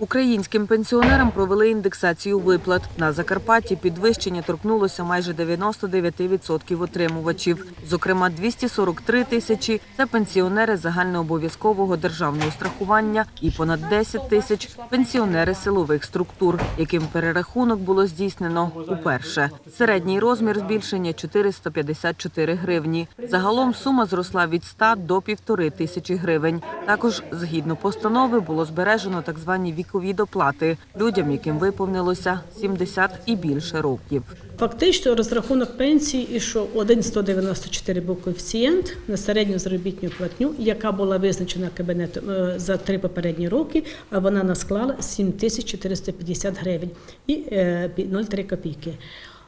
Українським пенсіонерам провели індексацію виплат. На Закарпатті підвищення торкнулося майже 99% отримувачів. Зокрема, 243 тисячі – це пенсіонери загальнообов'язкового державного страхування і понад 10 тисяч – пенсіонери силових структур, яким перерахунок було здійснено уперше. Середній розмір збільшення – 454 гривні. Загалом сума зросла від 100 до півтори тисячі гривень. Також, згідно постанови, було збережено так звані вікові оплати людям, яким виповнилося 70 і більше років. Фактично розрахунок пенсії ішов 1,194 був коефіцієнт на середню заробітну платню, яка була визначена кабінетом е, за три попередні роки, а вона насклала 7450 гривень і е, пі- 0,3 копійки.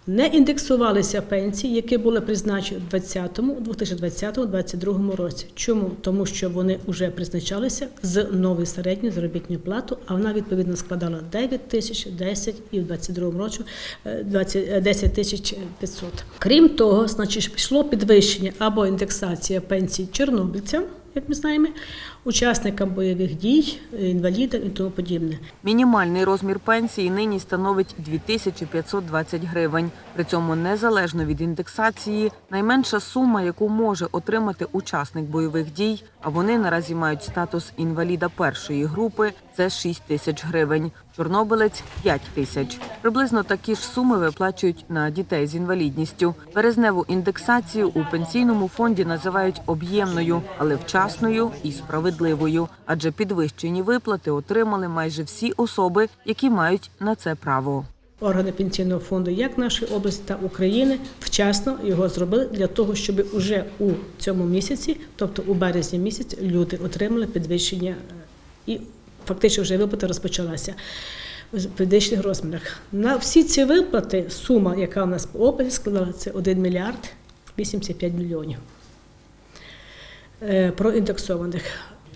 Не індексувалися пенсії, які були призначені у 2020-2022 році. Чому? Тому що вони вже призначалися з новою середньою заробітною платою, а вона відповідно складала 9 тисяч, 10 і в 2022 році е, 20, е, 10 тисяч 500. Крім того, значить, пішло підвищення або індексація пенсій чорнобильцям, як ми знаємо, учасникам бойових дій, інвалідам і тому подібне. Мінімальний розмір пенсії нині становить 2520 гривень. При цьому незалежно від індексації, найменша сума, яку може отримати учасник бойових дій, а вони наразі мають статус інваліда першої групи, це 6 тисяч гривень. Чорнобилець 5 тисяч. Приблизно такі ж суми виплачують на дітей з інвалідністю. Березневу індексацію у пенсійному фонді називають об'ємною, але вчасною і справедливою, адже підвищені виплати отримали майже всі особи, які мають на це право. Органи пенсійного фонду як нашої області та України вчасно його зробили для того, щоб уже у цьому місяці, тобто у березні місяці, люди отримали підвищення е, і фактично вже виплата розпочалася в підвищених розмірах. На всі ці виплати сума, яка у нас по області складала, це 1 мільярд 85 мільйонів проіндексованих.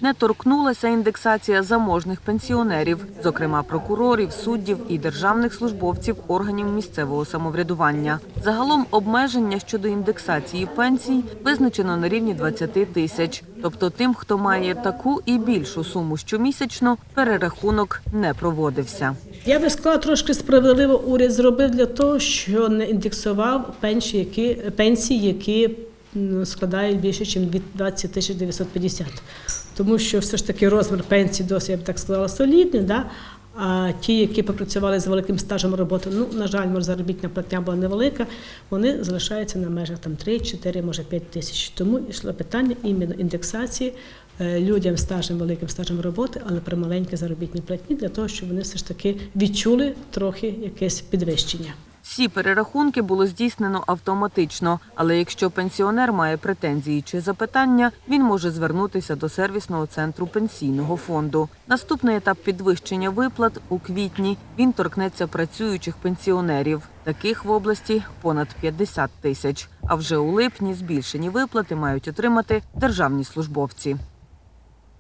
Не торкнулася індексація заможних пенсіонерів, зокрема прокурорів, суддів і державних службовців органів місцевого самоврядування. Загалом обмеження щодо індексації пенсій визначено на рівні 20 тисяч. Тобто тим, хто має таку і більшу суму щомісячно, перерахунок не проводився. Я би сказала, трошки справедливо уряд зробив для того, що не індексував пенсії, які, пенсії, які м, складають більше, ніж 20 тисяч 950. Тому що все ж таки розмір пенсії досить, я б так сказала, солідний. Да? А ті, які попрацювали з великим стажем роботи, ну, на жаль, може, заробітна платня була невелика, вони залишаються на межах там 3, 4, може 5 тисяч. Тому йшло питання іменно індексації е, людям стажем, великим стажем роботи, але при маленькій заробітній платні, для того, щоб вони все ж таки відчули трохи якесь підвищення. Всі перерахунки було здійснено автоматично, але якщо пенсіонер має претензії чи запитання, він може звернутися до сервісного центру пенсійного фонду. Наступний етап підвищення виплат у квітні він торкнеться працюючих пенсіонерів. Таких в області понад 50 тисяч. А вже у липні збільшені виплати мають отримати державні службовці.